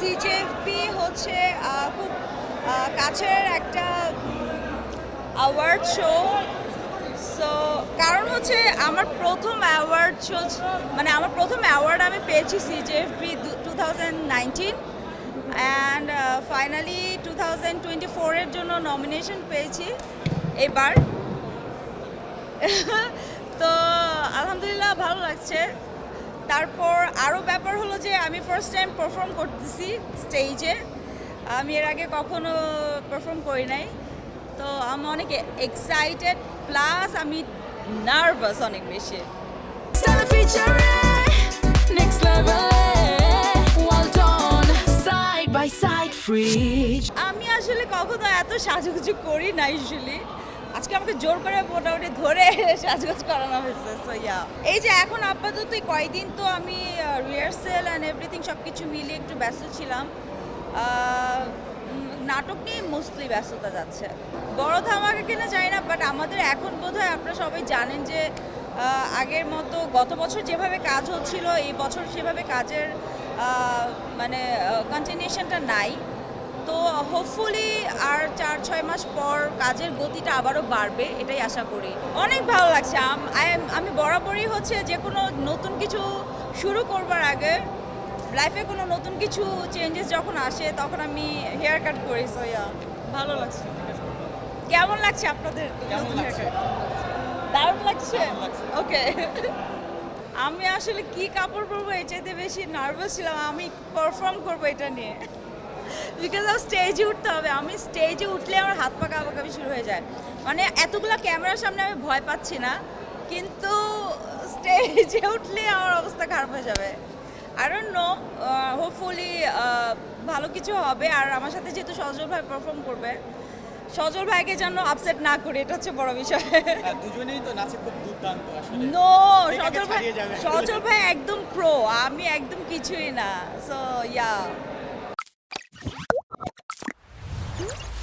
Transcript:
সিজেএফপি হচ্ছে খুব কাছের একটা অ্যাওয়ার্ড শো সো কারণ হচ্ছে আমার প্রথম অ্যাওয়ার্ড শো মানে আমার প্রথম অ্যাওয়ার্ড আমি পেয়েছি CJFP two thousand and finally two thousand twenty ফোরের জন্য নমিনেশন পেয়েছি এবার। তো, আলহামদুলিল্লাহ ভালো লাগছে। তারপর আরও ব্যাপার হলো যে আমি ফার্স্ট টাইম পারফর্ম করতেছি স্টেজে আমি এর আগে কখনো পারফর্ম করি নাই। তো আমি অনেক এক্সাইটেড প্লাস আমি নার্ভাস অনেক বেশি. আমি আসলে কখনো এত সাজুগুজু করি না ইউজুয়ালি আজকে আমাকে জোর করে মোটামুটি ধরে সাজগোজ করানো হয়েছে সো ইয়া এই যে এখন আপাতত কয়েকদিন তো আমি রিহার্সেল অ্যান্ড এভরিথিং সব কিছু মিলিয়ে একটু ব্যস্ত ছিলাম। নাটক নিয়ে মোস্টলি ব্যস্ততা যাচ্ছে। বড় ধামাকা কিনা জানি না বাট আমাদের এখন বোধহয় আপনারা সবাই জানেন যে আগের মতো গত বছর যেভাবে কাজ হচ্ছিল, এই বছর সেভাবে কাজের মানে কন্টিনিউশনটা নাই। তো হোপফুলি আর চার ছয় মাস পর কাজের গতিটা আবারও বাড়বে এটাই আশা করি। অনেক ভালো লাগছে। আম- বরাবরই হচ্ছে যে কোনো নতুন কিছু শুরু করবার আগে লাইফে কোনো নতুন কিছু চেঞ্জেস যখন আসে তখন আমি হেয়ার কাট করি সোয়া ভালো লাগছে। কেমন লাগছে আপনাদের? দারুণ লাগছে? ওকে আমি আসলে কি কাপড় পরবো চাইতে বেশি নার্ভাস ছিলাম আমি পারফর্ম করব এটা নিয়ে। বিকজ অফ স্টেজে উঠতে হবে। আমি স্টেজে উঠলে আমার হাত পা কাঁপাকাঁপি শুরু হয়ে যায়। মানে এতগুলো ক্যামেরার সামনে আমি ভয় পাচ্ছি না। কিন্তু স্টেজে উঠলে আমার অবস্থা খারাপ হয়ে যাবে। আর নো হোপফুলি ভালো কিছু হবে। আর আমার সাথে যেহেতু সজল ভাই পারফর্ম করবে সজল ভাইকে যেন আপসেট না করি এটা হচ্ছে বড় বিষয়। দুজনেই তো নাচে খুব দুর্দান্ত আসলে। নো সজল ভাই সজল ভাই একদম প্রো আমি একদম কিছুই না। So yeah